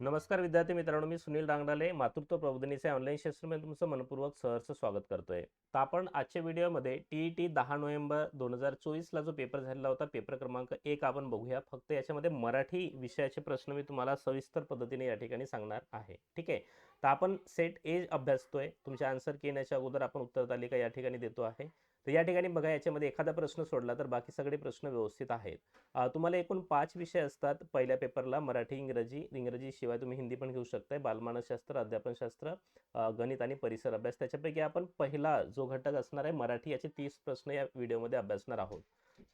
नमस्कार विद्यार्थी मित्रांनो मी सुनील रांगडाले मातृत्व प्रबोधिनीचे ऑनलाईन सेशनमध्ये तुमचं मनपूर्वक सहर्ष स्वागत करतोय. तर आपण आजच्या व्हिडिओमध्ये टी ई टी दहा नोव्हेंबर दोन हजार चोवीसला जो पेपर झालेला होता पेपर क्रमांक एक आपण बघूया. फक्त याच्यामध्ये मराठी विषयाचे प्रश्न मी तुम्हाला सविस्तर पद्धतीने या ठिकाणी सांगणार आहे. ठीक आहे? तर आपण सेट एज अभ्यासतोय. तुमच्या आन्सर की येण्याच्या अगोदर आपण उत्तर तालिका या ठिकाणी देतो आहे. तर या ठिकाणी बघा याच्यामध्ये एखादा प्रश्न सोडला तर बाकी सगळे प्रश्न व्यवस्थित आहेत. तुम्हाला एकूण पाच विषय असतात पहिल्या पेपरला मराठी इंग्रजी. इंग्रजी शिवाय तुम्ही हिंदी पण घेऊ शकताय बालमानसशास्त्र अध्यापनशास्त्र गणित आणि परिसर अभ्यास. त्याच्यापैकी आपण पहिला जो घटक असणार आहे मराठी याचे तीस प्रश्न या व्हिडिओमध्ये अभ्यासणार आहोत.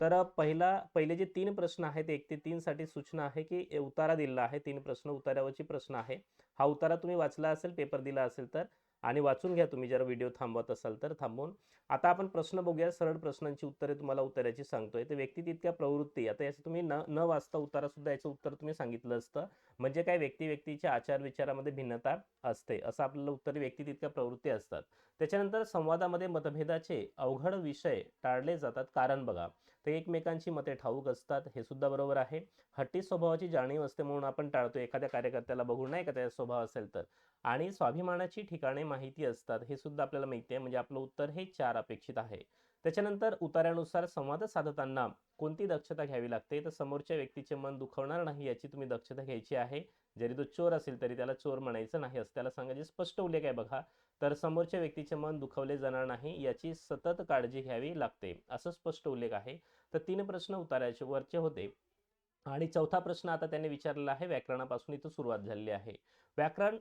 तर पहिला पहिले जे तीन प्रश्न आहेत एक ते तीनसाठी सूचना आहे की उतारा दिलेला आहे. तीन प्रश्न उतारावरची प्रश्न आहे. हा उतारा तुम्ही वाचला असेल पेपर दिला असेल तर आणि वाचून घ्या तुम्ही. जर व्हिडिओ थांबवत असाल तर थांबवून आता आपण प्रश्न बघूया. सरळ प्रश्नांची उत्तरे तुम्हाला उत्तराची सांगतोय. तर व्यक्ती तितक्या प्रवृत्ती आता याचं तुम्ही न न वाचता उतारा सुद्धा याचं उत्तर तुम्ही सांगितलं असतं. म्हणजे काय? व्यक्ती व्यक्तीच्या आचार विचारामध्ये भिन्नता असते. असं आपल्याला उत्तर व्यक्ती तितक्या प्रवृत्ती असतात. त्याच्यानंतर संवादामध्ये मतभेदाचे अवघड विषय टाळले जातात. कारण बघा ते एकमेकांची मते ठाऊक असतात. हे सुद्धा बरोबर आहे. हट्टी स्वभावाची जाणीव असते म्हणून आपण टाळतो. एखाद्या कार्यकर्त्याला बघून नाही का? त्याचा स्वभाव असेल तर. आणि स्वाभिमानाची ठिकाणे माहिती असतात हे सुद्धा आपल्याला माहिती आहे. म्हणजे आपलं उत्तर हे चार अपेक्षित आहे. त्याच्यानंतर उतार्यानुसार संवाद साधताना कोणती दक्षता घ्यावी लागते? तर समोरच्या व्यक्तीचे मन दुखवणार नाही याची तुम्ही दक्षता घ्यायची आहे. जरी तो चोर असेल तरी त्याला चोर म्हणायचं नाही असं त्याला सांगायचे स्पष्ट उल्लेख आहे बघा. तर समोरच्या व्यक्तीचे मन दुखवले जाणार नाही याची सतत काळजी घ्यावी लागते. असं स्पष्ट उल्लेख आहे. तर तीन प्रश्न उतारायचे वरचे होते. आणि चौथा प्रश्न आता त्यांनी विचारलेला आहे व्याकरणापासून इथं सुरुवात झालेली आहे. व्याकरण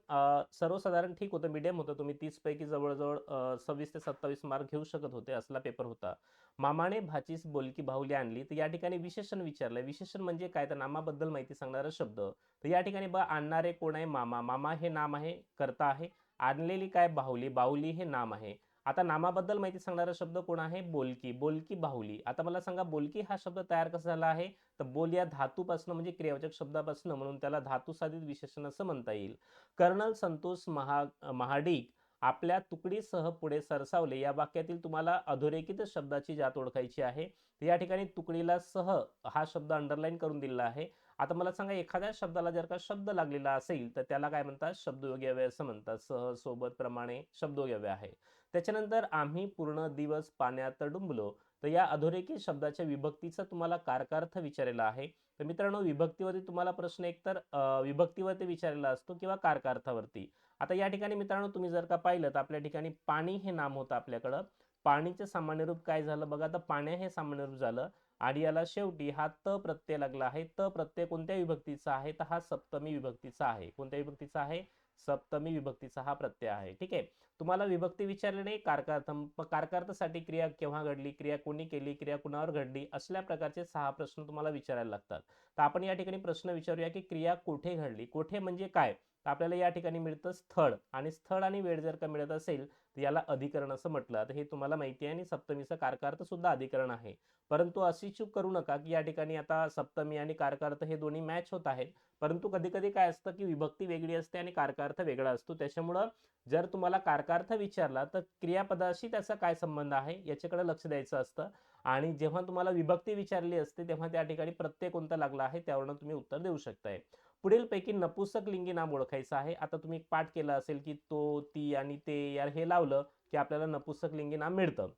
सर्वसाधारण ठीक होतं मीडियम होतं. तुम्ही तीसपैकी जवळजवळ सव्वीस ते सत्तावीस मार्क घेऊ शकत होते असला पेपर होता. मामाने भाचीस बोलकी बाहुली आणली. तर या ठिकाणी विशेषण विचारलं विशेषण म्हणजे काय? तर नामाबद्दल माहिती सांगणारा शब्द. तर या ठिकाणी ब आणणारे कोण आहे? मामा. मामा हे नाम आहे करता आहे. आणलेली काय? बाहुली बाहुली हे नाम आहे. आता नामाबद्दल माहिती सांगणारा शब्द कोण आहे? बोलकी. बोलकी बाहुली. आता मला सांगा बोलकी हा शब्द तयार कसा झाला आहे? तर बोल या धातूपासून म्हणजे क्रियावाचक शब्दापासून म्हणून त्याला धातू साधित विशेषण असं म्हणता येईल. कर्नल संतोष महा महाडिक आपल्या तुकडीसह पुढे सरसावले. या वाक्यातील तुम्हाला अधोरेखित शब्दाची जात ओळखायची आहे. या ठिकाणी तुकडीला सह हा शब्द अंडरलाईन करून दिलेला आहे. आता मला सांगा एखाद्या शब्दाला जर का शब्द लागलेला असेल तर त्याला काय म्हणतात? शब्दयोग्यव्य असं म्हणतात. सह सोबत प्रमाणे शब्दयोग्यव्य आहे. त्याच्यानंतर आम्ही पूर्ण दिवस पाण्यात डुंबलो. तर या अधोरेखित शब्दाच्या विभक्तीचा तुम्हाला कारकार्थ विचारलेला आहे. तर मित्रांनो विभक्तीवरती तुम्हाला प्रश्न एकतर विभक्तीवरती विचारलेला असतो किंवा कारकार्थावरती. आता या ठिकाणी मित्रांनो तुम्ही जर का पाहिलं तर आपल्या ठिकाणी पाणी हे नाम होतं आपल्याकडं. पाणीचं सामान्य रूप काय झालं? बघा तर पाण्या हे सामान्य रूप झालं. आणि याला शेवटी हा त प्रत्यय लागला आहे. त प्रत्यय कोणत्या विभक्तीचा आहे? तर हा सप्तमी विभक्तीचा आहे. कोणत्या विभक्तीचा आहे? सप्तमी विभक्तीचा हा प्रत्यय आहे. ठीक आहे? तुम्हाला विभक्ती विचारल्याने नाही कारकार्थ कारकार्थासाठी क्रिया केव्हा घडली? क्रिया कोणी केली? क्रिया कुणावर घडली? असल्या प्रकारचे सहा प्रश्न तुम्हाला विचारायला लागतात. तर आपण या ठिकाणी प्रश्न विचारूया की क्रिया कोठे घडली? कोठे म्हणजे काय? तर आपल्याला या ठिकाणी मिळतं स्थळ. आणि स्थळ आणि वेळ जर का मिळत असेल तर याला अधिकरण असं म्हटलं. तर हे तुम्हाला माहिती आहे आणि सप्तमीचं कारकार्थ सुद्धा अधिकरण आहे. परंतु अशी चूक करू नका की या ठिकाणी आता सप्तमी आणि कारकार्थ हे दोन्ही मॅच होत आहेत. परंतु कधी कधी काय असतं की विभक्ती वेगळी असते आणि कारकार्थ वेगळा असतो. त्याच्यामुळं जर तुम्हाला कारकार्थ विचारला तर क्रियापदाशी त्याचा काय संबंध आहे याच्याकडे लक्ष द्यायचं असतं. आणि जेव्हा तुम्हाला विभक्ती विचारली असते तेव्हा त्या ठिकाणी प्रत्यय कोणता लागला आहे त्यावरनं तुम्ही उत्तर देऊ शकताय. पुढीलपैकी नपुसक लिंगी नाम ओळखायचं आहे. आता तुम्ही एक पाठ केला असेल की तो ती आणि ते यार हे लावलं की आपल्याला नपुसक लिंगी नाम मिळतं.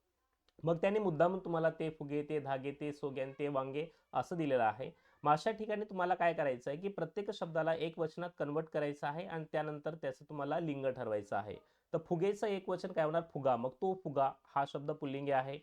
मग त्याने मुद्दाम तुम्हाला ते फुगे ते धागे ते सोग्यान ते वांगे असं दिलेलं आहे. मग अशा ठिकाणी तुम्हाला काय करायचं आहे की प्रत्येक शब्दाला एक वचनात कन्वर्ट करायचं आहे आणि त्यानंतर त्याचं तुम्हाला लिंग ठरवायचं आहे. तर फुगेचं एक वचन काय होणार? फुगा. मग तो फुगा हा शब्द पुल्लिंगी आहे.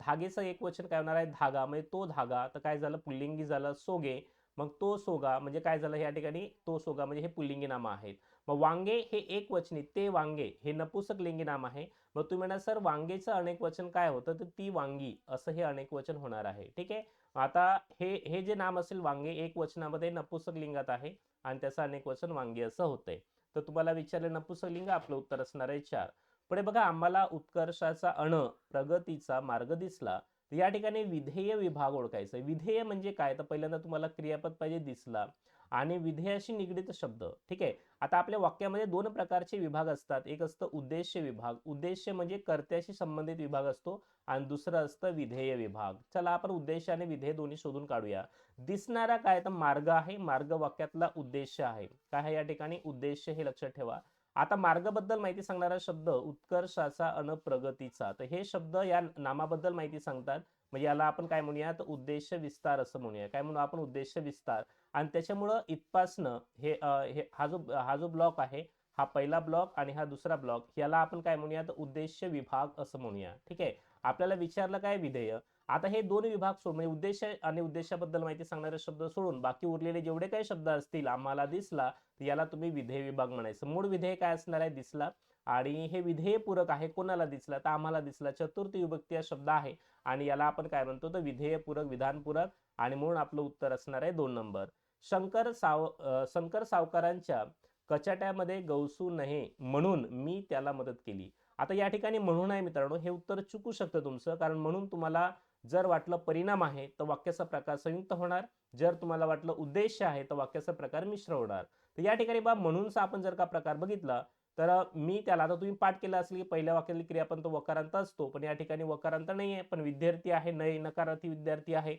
धागेचं एक वचन काय होणार आहे? धागा. म्हणजे तो धागा. तर काय झालं? पुल्लिंगी झालं. सोगे. मग तो सोगा म्हणजे काय झालं? या ठिकाणी तो सोगा म्हणजे हे पुल्लिंगी नाम आहेत. मग वांगे हे एक वचनी ते वांगे हे नपुसक लिंगी नाम आहे. मग तुम्ही म्हणा सर वांगेचं अनेक वचन काय होतं? तर ती वांगी असं हे अनेक वचन होणार आहे. ठीक आहे? आता हे हे जे नाम असेल वांगे एक वचनामध्ये नपुसक लिंगात आहे आणि त्याचं अनेक वचन वांगे असं होतंय. तर तुम्हाला विचारलं नपुसक लिंग आपलं उत्तर असणार आहे चार. पुढे बघा आम्हाला उत्कर्षाचा अण प्रगतीचा मार्ग दिसला. तर या ठिकाणी विधेय विभाग ओळखायचा. विधेय म्हणजे काय? तर पहिल्यांदा तुम्हाला क्रियापद पाहिजे दिसला. आणि विधेयाशी निगडीत शब्द. ठीक आहे? आता आपल्या वाक्यामध्ये दोन प्रकारचे विभाग असतात. एक असतं उद्देश्य विभाग. उद्देश्य म्हणजे कर्त्याशी संबंधित विभाग असतो आणि दुसरं असतं विधेय विभाग. चला आपण उद्देश आणि विधेय दोन्ही शोधून काढूया. दिसणारा काय? तर मार्ग आहे. मार्ग वाक्यातला उद्देश आहे. काय आहे या ठिकाणी? उद्देश हे लक्षात ठेवा. आता मार्गाबद्दल माहिती सांगणारा शब्द उत्कर्षाचा अन प्रगतीचा. तर हे शब्द या नामाबद्दल माहिती सांगतात. म्हणजे याला आपण काय म्हणूया तर उद्देश विस्तार असं म्हणूया. काय म्हणू? आपण उद्देश विस्तार. आणि त्याच्यामुळं इथपासनं हे हे हा जो हा जो ब्लॉक आहे हा पहिला ब्लॉक आणि हा दुसरा ब्लॉक याला आपण काय म्हणूया तर उद्देश विभाग असं म्हणूया. ठीक आहे? आपल्याला विचारलं काय विधेय? आता हे दोन विभाग सोडून म्हणजे उद्देश आणि उद्देशाबद्दल माहिती सांगणारे शब्द सोडून बाकी उरलेले जेवढे काही शब्द असतील आम्हाला दिसला तर याला तुम्ही विधेय विभाग म्हणायचं. मूळ विधेय काय असणार आहे? दिसला. आणि हे विधेय पूरक आहे कोणाला दिसला? तर आम्हाला दिसला. चतुर्थी विभक्ती हा शब्द आहे. आणि याला आपण काय म्हणतो? तर विधेयपूरक विधानपूरक आणि म्हणून आपलं उत्तर असणार आहे दोन नंबर. शंकर साव शंकर सावकारांच्या कचाट्यामध्ये गवसू नये म्हणून मी त्याला मदत केली. आता या ठिकाणी म्हणून आहे मित्रांनो हे उत्तर चुकू शकतं तुमचं. कारण म्हणून तुम्हाला जर वाटलं परिणाम आहे तर वाक्याचा प्रकार संयुक्त होणार. जर तुम्हाला वाटलं उद्देश आहे तर वाक्याचा प्रकार मिश्र होणार. तर या ठिकाणी बा म्हणूनचा आपण जर का प्रकार बघितला तर मी त्याला आता तुम्ही पाठ केला असेल की पहिल्या वाक्यातली क्रिया पण तो वकारांत असतो पण या ठिकाणी वकारांत नाही आहे पण विद्यार्थी आहे नाही नकारार्थी विद्यार्थी आहे.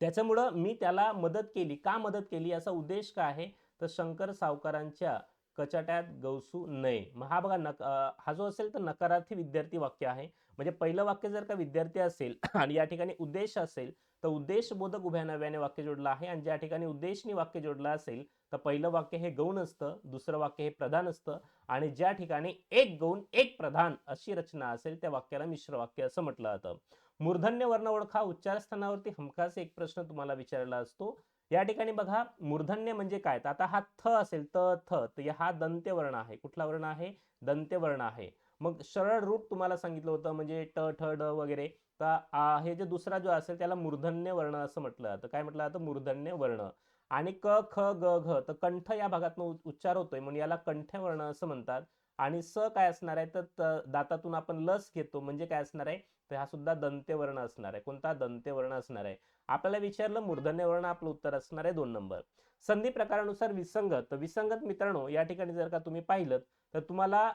त्याच्यामुळं मी त्याला मदत केली. का मदत केली? याचा उद्देश काय आहे? तर शंकर सावकारांच्या कचाट्यात गवसू नये. मग हा बघा नक हा जो असेल तर नकारार्थी विद्यार्थी वाक्य आहे. म्हणजे पहिलं वाक्य जर का विद्यार्थी असेल आणि या ठिकाणी उद्देश असेल तर उद्देशबोधक उभ्या नव्याने वाक्य जोडलं आहे आणि ज्या ठिकाणी उद्देशनी वाक्य जोडलं असेल तर पहिलं वाक्य हे गौण असतं दुसरं वाक्य हे प्रधान असतं आणि ज्या ठिकाणी एक गौण एक प्रधान अशी रचना असेल त्या वाक्याला मिश्र वाक्य असं म्हटलं जातं. मूर्धन्य वर्ण ओळखा उच्चार स्थानावरती हमखास एक प्रश्न तुम्हाला विचारला असतो. या ठिकाणी बघा मूर्धन्य म्हणजे काय? तर आता हा थ असेल त थ तर हा दंत्यवर्ण आहे. कुठला वर्ण आहे? दंत्यवर्ण आहे. मग सरळ रूप तुम्हाला सांगितलं होतं म्हणजे ट ठ ड वगैरे. तर आ, हे जे दुसरा जो असेल त्याला मूर्धन्य वर्ण असं म्हटलं. जातं काय म्हटलं जातं? मूर्धन्य वर्ण. आणि क ख ग घ तर कंठ या भागातून उच्चार होतोय. म्हणून याला कंठ्यवर्ण असं म्हणतात. आणि स काय असणार आहे? तर त- दातातून आपण लस घेतो. म्हणजे काय असणार आहे? तर हा सुद्धा दंत्यवर्ण असणार आहे. कोणता? दंत्यवर्ण असणार आहे. आपल्याला विचारलं मूर्धन्य वर्ण आपलं उत्तर असणार आहे दोन नंबर. संधी प्रकारानुसार विसंगत. तर विसंगत मित्रांनो या ठिकाणी जर का तुम्ही पाहिलं तर तुम्हाला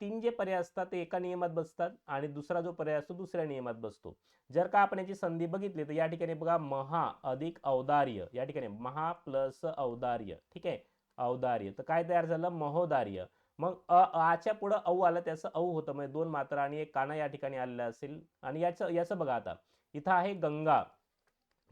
तीन जे पर्याय असतात ते एका नियमात बसतात आणि दुसरा जो पर्याय असतो दुसऱ्या नियमात बसतो. जर का आपण याची संधी बघितली तर या ठिकाणी बघा महा अधिक औदार्य. या ठिकाणी महा प्लस औदार्य. ठीक आहे? औदार्य. तर काय तयार झालं? महोदार्य. मग अ आच्या पुढं औ आलं त्याचं औ होतं. म्हणजे दोन मात्रा आणि एक काना या ठिकाणी आलेला असेल. आणि याचं याचं बघा आता. इथं आहे गंगा.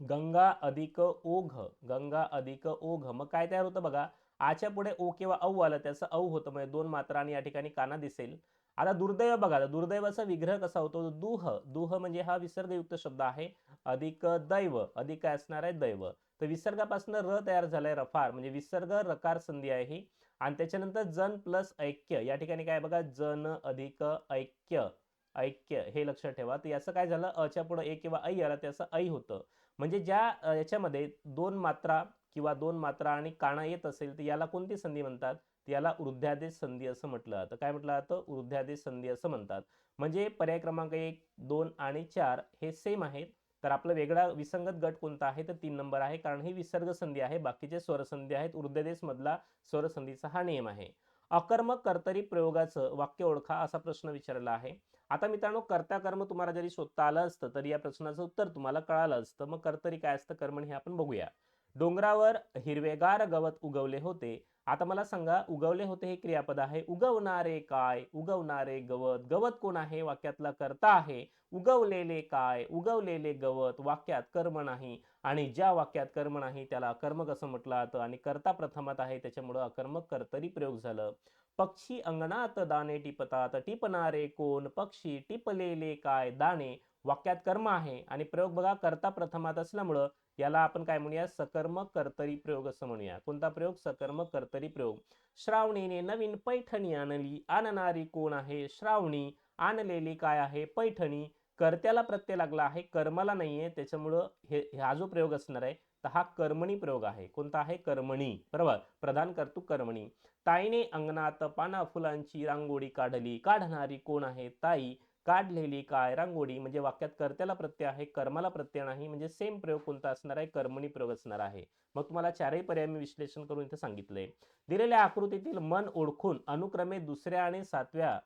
गंगा अधिक ओघ गंगा अधिक ओघ. मग काय तयार होतं बघा? आच्या पुढे ओ किंवा औ आलं त्याचं औ होतं. म्हणजे दोन मात्रा आणि या ठिकाणी काना दिसेल. आता दुर्दैव बघा दुर्दैवाचा विग्रह कसा होतो? दुह. दुह म्हणजे हा विसर्गयुक्त शब्द आहे. अधिक दैव. अधिक काय असणार आहे? दैव. तर विसर्गापासून र तयार झालाय रफार. म्हणजे विसर्ग रकार संधी आहे ही. आणि त्याच्यानंतर जन प्लस ऐक्य. या ठिकाणी काय बघा? जन अधिक ऐक्य. ऐक्य. हे लक्षात ठेवा. तर याचं काय झालं? अच्या पुढे ए किंवा ऐ आला त्याचं ऐ होतं. म्हणजे ज्या याच्यामध्ये दोन मात्रा किंवा दोन मात्रा आणि काना येत असेल तर याला कोणती संधी म्हणतात? याला वृद्ध्यादेश संधी असं म्हटलं जातं. काय म्हटलं जातं? वृद्ध्यादेश संधी असं म्हणतात. म्हणजे पर्याय क्रमांक एक दोन आणि चार हे सेम आहेत. तर आपला वेगळा विसंगत गट कोणता आहे? तर तीन नंबर आहे कारण ही विसर्ग संधी आहे. बाकीचे स्वरसंधी आहेत. वृद्धदेश मधला स्वरसंधीचा हा नियम आहे. अकर्मक कर्तरी प्रयोगाचं वाक्य ओळखा असा प्रश्न विचारला आहे. आता मित्रांनो कर्ता कर्म तुम्हाला जरी शोधता आलं असतं तरी या प्रश्नाचं उत्तर तुम्हाला कळालं असतं. मग कर्तरी काय असतं? कर्मण हे आपण बघूया. डोंगरावर हिरवेगार गवत उगवले होते. आता मला सांगा उगवले होते हे क्रियापद आहे उगवणारे काय? उगवणारे गवत. गवत कोण आहे? वाक्यातला कर्ता आहे. उगवलेले काय? उगवलेले गवत. वाक्यात कर्म नाही. आणि ज्या वाक्यात कर्म नाही त्याला अकर्मक असं म्हटलं जातं. आणि कर्ता प्रथमात आहे त्याच्यामुळं अकर्मक कर्तरी प्रयोग झालं. पक्षी अंगणात दाणे टिपतात टिपणारे कोण? पक्षी टिपलेले काय? दाणे वाक्यात कर्म आहे आणि प्रयोग बघा करता प्रथमात असल्यामुळं याला आपण काय म्हणूया? सकर्मक कर्तरी प्रयोग असं म्हणूया. कोणता प्रयोग? सकर्मक कर्तरी प्रयोग. श्रावणीने नवीन पैठणी आणली. आणणारी कोण आहे? श्रावणी आणलेली काय आहे? पैठणी. कर्त्याला प्रत्यय लागला आहे कर्माला नाही आहे त्याच्यामुळं हे हा जो प्रयोग असणार आहे तर हा कर्मणी प्रयोग आहे. कोणता आहे? कर्मणी. बरोबर? प्रधान कर्तू कर्मणी. ताईने अंगणात पाना फुलांची रांगोळी काढली. काढणारी कोण आहे? ताई. काढलेली काय? रांगोळी. म्हणजे वाक्यात कर्त्याला प्रत्यय आहे कर्माला प्रत्यय नाही. म्हणजे सेम प्रयोग कोणता असणार आहे? कर्मणी प्रयोग असणार आहे. मग तुम्हाला चारही पर्याय मी विश्लेषण करून इथे सांगितले दिलेल्या आकृतीतील मन ओळखून अनुक्रमे दुसऱ्या आणि सातव्या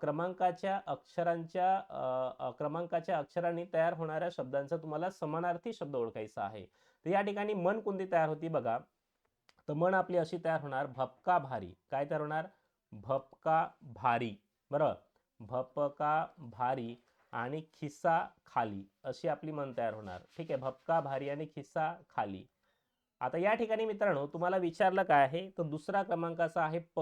क्रमांकाच्या अक्षरांच्या क्रमांकाच्या अक्षरांनी तयार होणाऱ्या शब्दांचा तुम्हाला समानार्थी शब्द ओळखायचा आहे. तर या ठिकाणी मन कोणती तयार होती बघा. तर मन आपली अशी तयार होणार भपका भारी. काय तयार होणार? भपका भारी. बरोबर भपका भारी आणि खिस्सा खाली अशी आपली मन तयार होणार. ठीक आहे भपका भारी आणि खिस्सा खाली. आता या ठिकाणी मित्रांनो तुम्हाला विचारलं काय आहे? तर दुसरा क्रमांकाचा आहे प.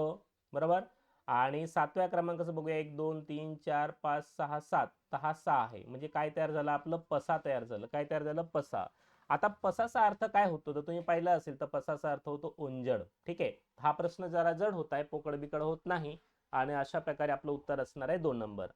बरोबर? आणि सातव्या क्रमांकाचं बघूया. एक दोन तीन चार पाच सहा सात. तर सहा आहे. म्हणजे काय तयार झालं? आपलं पसा तयार झालं. काय तयार झालं? पसा. आता पसाचा अर्थ काय होतो? तर तुम्ही पाहिलं असेल तर पसाचा अर्थ होतो ओंजड. ठीक आहे? हा प्रश्न जरा जड होत आहे पोकड बिकड होत नाही आणि अशा प्रकारे आपलं उत्तर असणार आहे दोन नंबर.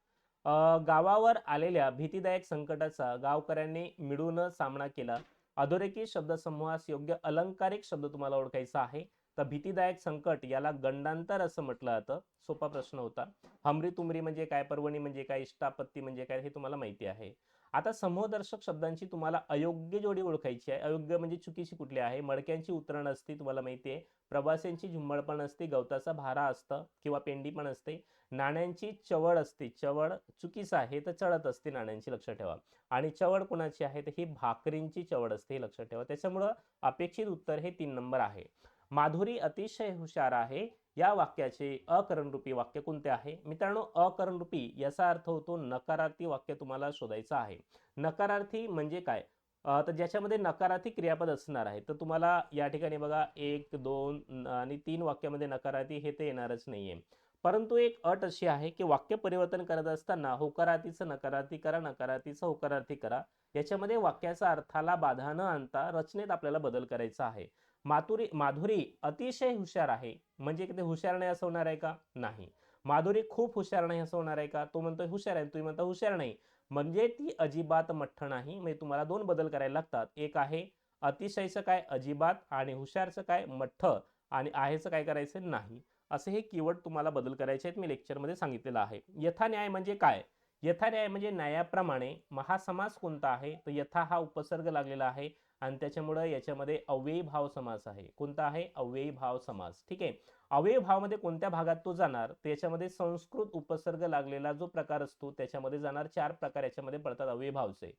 गावावर आलेल्या भीतीदायक संकटाचा गावकऱ्यांनी मिळून सामना केला. अधोरेखी शब्दसमूहास योग्य अलंकारिक शब्द तुम्हाला ओळखायचा आहे. तर भीतीदायक संकट याला गंडांतर असं म्हटलं जातं. सोपा प्रश्न होता. हमरी तुमरी म्हणजे काय? पर्वणी म्हणजे काय? इष्टापत्ती म्हणजे काय? हे तुम्हाला माहिती आहे. आता समूहदर्शक शब्दांची तुम्हाला अयोग्य जोडी ओळखायची आहे. अयोग्य म्हणजे चुकीची कुठली आहे? मडक्यांची उतरण असते तुम्हाला माहिती आहे. प्रवाशांची झुंबड पण असते गवताचा भारा असतं किंवा पेंडी पण असते. नाण्यांची चवड असते. चवड चुकीचं आहे तर चढत असते नाण्यांची लक्षात ठेवा. आणि चवड कोणाची आहे? तर ही भाकरींची चवड असते हे लक्षात ठेवा. त्याच्यामुळं अपेक्षित उत्तर हे तीन नंबर आहे. माधुरी अतिशय हुशार आहे. या वाक्याचे अकरणरूपी वाक्य कोणते आहे? मित्रांनो अकरणरूपी याचा अर्थ होतो नकारार्थी वाक्य तुम्हाला शोधायचं आहे. नकारार्थी म्हणजे काय? तर ज्याच्यामध्ये नकारार्थी क्रियापद असणार आहे तर तुम्हाला या ठिकाणी बघा एक दोन आणि तीन वाक्यामध्ये नकारार्थी हे ते येणारच नाहीये. परंतु एक अट अशी आहे की वाक्य परिवर्तन करत असताना होकारार्थीचं नकारार्थी करा नकारार्थीचं होकारार्थी करा. याच्यामध्ये वाक्याचा अर्थाला बाधा न आणता रचनेत आपल्याला बदल करायचा आहे. माधुरी माधुरी अतिशय हुशार आहे. म्हणजे ते हुशार नाही असं होणार आहे का? नाही. माधुरी खूप हुशार नाही असं होणार आहे का? तो म्हणतोय हुशार आहे. तुम्ही म्हणता हुशार नाही. म्हणजे ती अजिबात मठ्ठ नाही. म्हणजे तुम्हाला दोन बदल करायला लागतात. एक आहे अतिशयचं काय? अजिबात आणि हुशारचं काय? मठ्ठ आणि आहेचं काय करायचं? नाही. असे हे कीवर्ड तुम्हाला बदल करायचे आहेत. मी लेक्चरमध्ये सांगितलेलं आहे. यथान्याय म्हणजे काय? यथार्याय म्हणजे न्यायाप्रमाणे महासमास कोणता आहे? तर यथा हा उपसर्ग लागलेला आहे आणि त्याच्यामुळं याच्यामध्ये अव्ययी भाव समास आहे. कोणता आहे? अव्ययी भाव समास. ठीक आहे? अव्ययी भावामध्ये कोणत्या भागात तो जाणार? तर याच्यामध्ये संस्कृत उपसर्ग लागलेला जो प्रकार असतो त्याच्यामध्ये जाणार चार प्रकार याच्यामध्ये पडतात अव्ययी भावचे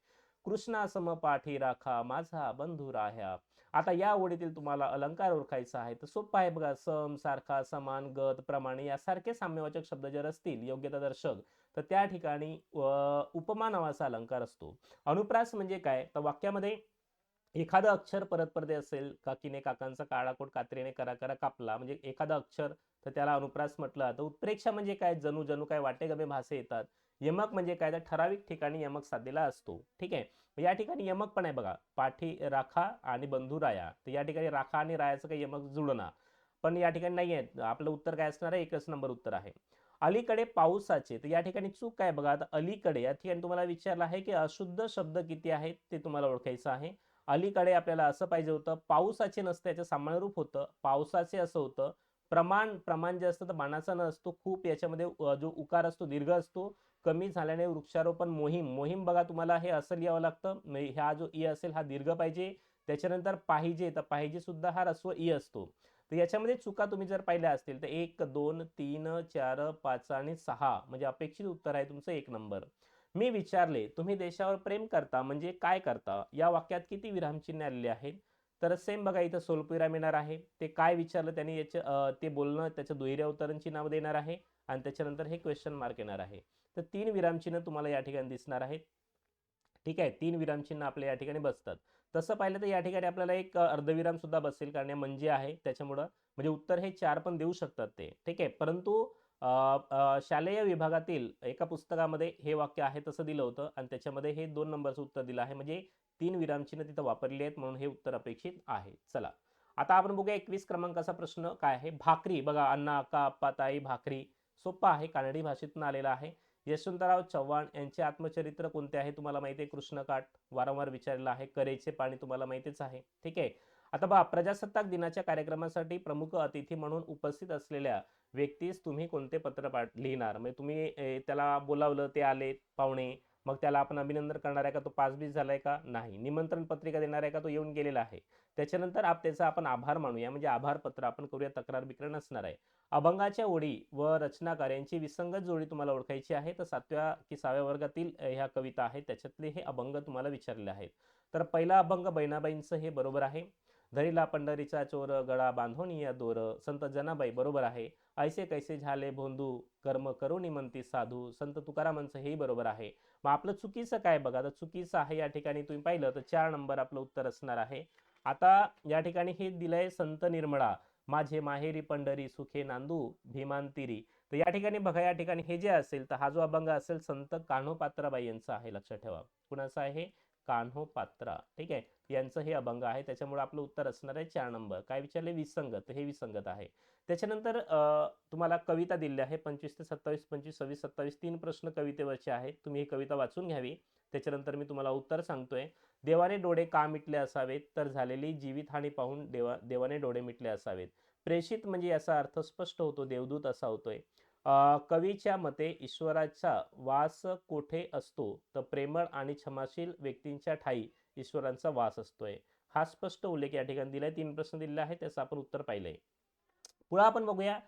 कृष्णासम पाठी राखा माझा बंधू राह्या. आता या ओळीतील तुम्हाला अलंकार ओळखायचा आहे. तर सोपं आहे बघा. सम सारखा समान गत प्रमाणे यासारखे साम्यवाचक शब्द जर असतील योग्यता दर्शक. तर त्या ठिकाणी उपमा नावाचा अलंकार असतो. अनुप्रास म्हणजे काय? तर वाक्यामध्ये एखादं अक्षर परत परत असेल काकीने काकांचा काळाकोट कात्रीने करा करा कापला म्हणजे एखादं अक्षर तर त्याला अनुप्रास म्हटलं तर उत्प्रेक्षा म्हणजे काय? जणू जणू काय वाटे गमे भासे येतात. यमक म्हणजे काय? तर ठराविक ठिकाणी यमक साधलेला असतो. ठीक आहे? या ठिकाणी यमक पण आहे बघा. पाठी राखा आणि बंधू राया. तर या ठिकाणी राखा आणि रायाचं काही यमक जुळना पण या ठिकाणी नाही आहे आपलं उत्तर काय असणार आहे? एकच नंबर उत्तर आहे. अलीकडे पावसाचे तर या ठिकाणी चूक काय बघा आता अलीकडे या ठिकाणी तुम्हाला विचारलं आहे की अशुद्ध शब्द किती आहेत ते तुम्हाला ओळखायचं आहे. अलीकडे आपल्याला असं पाहिजे होतं पावसाचे नसतं याचं सामान्य रूप होतं. पावसाचे असं होतं प्रमाण प्रमाण जे असतं तर बाणाचा न असतो खूप याच्यामध्ये जो उकार असतो दीर्घ असतो कमी झाल्याने वृक्षारोपण मोहीम. मोहीम बघा तुम्हाला हे असं लिहावं लागतं ह्या हा जो ई असेल हा दीर्घ पाहिजे त्याच्यानंतर पाहिजे तर पाहिजे सुद्धा हा रस्व ई असतो. तर याच्यामध्ये चुका तुम्ही जर पाहिल्या असतील तर एक दोन तीन चार पाच आणि सहा म्हणजे अपेक्षित उत्तर आहे तुमचं एक नंबर. मी विचारले तुम्ही देशावर प्रेम करता म्हणजे काय करता? या वाक्यात किती विरामचिन्ह आलेले आहेत? तर सेम बघा इथं सोलपुराम येणार आहे. ते काय विचारलं त्यांनी याचे ते बोलणं त्याच्या दुहेऱ्या उत्तरांची नाव देणार आहे आणि त्याच्यानंतर हे क्वेश्चन मार्क येणार आहे. तर तीन विरामचिन्ह तुम्हाला या ठिकाणी दिसणार आहेत. ठीक आहे? तीन विरामचिन्ह आपल्या या ठिकाणी बसतात. तसं पाहिलं तर या ठिकाणी आपल्याला एक अर्धविराम सुद्धा बसेल कारण या म्हणजे आहे. त्याच्यामुळं म्हणजे उत्तर हे चार पण देऊ शकतात ते. ठीक आहे? परंतु शालेय विभागातील एका पुस्तकामध्ये हे वाक्य आहे तसं दिलं होतं आणि त्याच्यामध्ये हे दोन नंबरचं उत्तर दिलं आहे. म्हणजे तीन विरामचिन्ह तिथं वापरली आहेत म्हणून हे उत्तर अपेक्षित आहे. चला. आता आपण बघूया एकवीस क्रमांकाचा प्रश्न काय आहे? भाकरी. बघा अण्णा अक्का आप्पा ताई भाकरी. सोपा आहे. कानडी भाषेतून आलेला आहे. यशवंतराव चव्हाण यांचे आत्मचरित्र कोणते आहे तुम्हाला माहिती आहे? कृष्णकाठ वारंवार विचारलेलं आहे. करेचे पाणी तुम्हाला माहितीच आहे. ठीक आहे? आता बघा प्रजासत्ताक दिनाच्या कार्यक्रमासाठी प्रमुख अतिथी म्हणून उपस्थित असलेल्या व्यक्तीस तुम्ही कोणते पत्र पाठ लिहिणार? म्हणजे तुम्ही त्याला बोलावलं ते आले पाहुणे मग त्याला आपण अभिनंदन करणार आहे का? तो पासबीस झालाय का? नाही. निमंत्रण पत्रिका देणार आहे का? तो येऊन गेलेला आहे. त्याच्यानंतर आप त्याचा आपण आभार मानूया. म्हणजे आभार पत्र आपण करूया. तक्रार बिक्र नसणार आहे. अभंगाच्या ओळी व रचनाकार यांची विसंगत जोडी तुम्हाला ओळखायची आहे. तर सातव्या की सहाव्या वर्गातील ह्या कविता आहेत. त्याच्यातले हे अभंग तुम्हाला विचारले आहेत. तर पहिला अभंग बहिणाबाईंचं हे बरोबर आहे. धरीला पंढरीचा चोर गळा बांधोनी या दोर संत जनाबाई बरोबर आहे. ऐसे कैसे झाले भोंदू? कर्म करुणी म्हणती साधू. संत तुकारामांचं हेही बरोबर आहे. मग आपलं चुकीचं काय बघा? तर चुकीचं आहे या ठिकाणी तुम्ही पाहिलं तर चार नंबर आपलं उत्तर असणार आहे. आता या ठिकाणी हे दिलंय संत निर्मळा. माझे माहेरी पंढरी सुखे नांदू भीमांतिरी तर या ठिकाणी बघा या ठिकाणी हे जे असेल तर हा जो अभंग असेल संत कान्होपात्राबाई यांचा आहे. लक्षात ठेवा. कुणाचा आहे? कान्होपात्रा ठीक आहे? यांचं हे अभंग आहे. त्याच्यामुळे आपलं उत्तर असणार आहे चार नंबर. काय विचारले? विसंगत. हे विसंगत आहे. त्याच्यानंतर तुम्हाला कविता दिली आहे. पंचवीस ते सत्तावीस पंचवीस सव्वीस सत्तावीस तीन प्रश्न कवितेवरचे आहेत. तुम्ही ही कविता वाचून घ्यावी. त्याच्यानंतर मी तुम्हाला उत्तर सांगतोय. देवाने डोळे का मिटले असावेत? तर झालेली जीवितहानी पाहून देवा देवाने डोळे मिटले असावेत. प्रेषित म्हणजे याचा अर्थ स्पष्ट होतो. देवदूत असा होतोय. कवीच्या मते ईश्वराचा वास कोठे असतो? तर प्रेमळ आणि क्षमाशील व्यक्तींच्या ठाई ईश्वरांचा वास असतोय. हा स्पष्ट उल्लेख या ठिकाणी दिलाय. तीन प्रश्न दिलेला आहेत त्याचं आपण उत्तर पाहिलंय. पुढे आपण बघूया.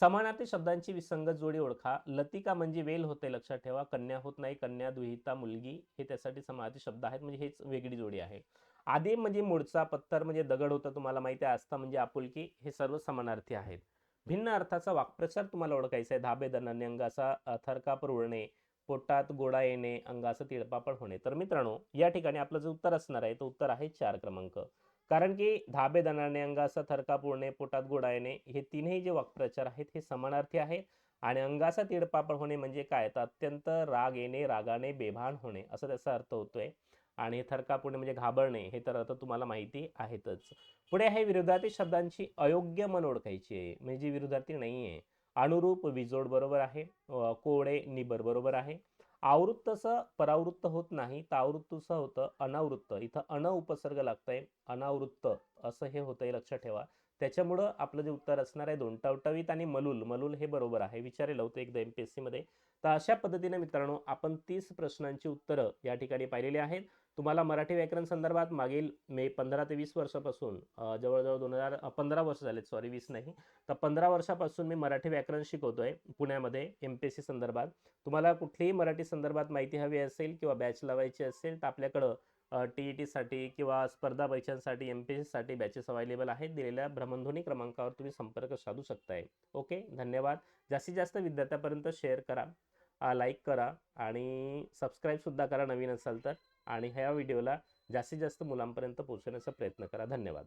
समानार्थी शब्दांची विसंगत जोडी ओळखा. लतिका म्हणजे वेल होते लक्षात ठेवा. कन्या होत नाही कन्या दुहिता मुलगी हे त्यासाठी समानार्थी शब्द आहेत. म्हणजे हेच वेगळी जोडी आहे. आदी म्हणजे मूळचा पत्थर म्हणजे दगड होता तुम्हाला माहिती आहे. आस्था म्हणजे आपुलकी हे सर्व समानार्थी आहेत. भिन्न अर्थाचा वाक्प्रचार तुम्हाला ओळखायचा आहे. धाबेदनाने अंगाचा थरकापर थरकाप पोटात गोडा येणे अंगाचं तिळपापड होणे. तर मित्रांनो या ठिकाणी आपलं जे उत्तर असणार आहे तो उत्तर आहे चार क्रमांक. कारण की धाबेदनाने अंगाचा थरकाप उडणे पोटात गोडा येणे हे तीनही जे वाक्प्रचार आहेत हे समानार्थी आहेत. आणि अंगाचा तिळपापड होणे म्हणजे काय? तर अत्यंत राग येणे रागाने बेभान होणे असं त्याचा अर्थ होतोय. आणि थरका पुणे म्हणजे घाबरणे हे तर आता तुम्हाला माहिती आहेतच. पुढे आहे विरोधार्थी शब्दांची अयोग्य मन ओळखायची आहे म्हणजे जी विरोधार्थी नाही आहे. अनुरूप विजोड बरोबर आहे कोडे निबर बरोबर आहे. आवृत्तसं परावृत्त होत नाही तर आवृत्तसं होतं अनावृत्त. इथं अन उपसर्ग लागतंय अनावृत्त असं हे होतंय लक्षात ठेवा. त्याच्यामुळं आपलं जे उत्तर असणार आहे दोन टवटवीत आणि मलूल. मलूल हे बरोबर आहे. विचारेल होतं एकदा एम पी एस सीमध्ये तर अशा पद्धतीने मित्रांनो आपण तीस प्रश्नांची उत्तरं या ठिकाणी पाहिलेली आहेत. तुम्हाला मराठी व्याकरण संदर्भात मागील मे पंधरा ते वीस वर्षापासून जवळजवळ दोन हजार पंधरा वर्ष झालेत सॉरी वीस नाही. तर पंधरा वर्षापासून मी मराठी व्याकरण शिकवतो आहे पुण्यामध्ये एम पी एस सी संदर्भात. तुम्हाला कुठलीही मराठी संदर्भात माहिती हवी असेल किंवा बॅच लावायची असेल तर आपल्याकडं टी ई टीसाठी किंवा स्पर्धा परीक्षांसाठी एम पी एस सीसाठी बॅचेस अवेलेबल आहेत. दिलेल्या भ्रमणध्वनी क्रमांकावर तुम्ही संपर्क साधू शकताय. ओके? धन्यवाद. जास्तीत जास्त विद्यार्थ्यापर्यंत शेअर करा लाईक करा आणि सबस्क्राईबसुद्धा करा नवीन असाल तर. आणि ह्या व्हिडिओला जास्तीत जास्त मुलांपर्यंत पोहोचवण्याचा प्रयत्न करा. धन्यवाद.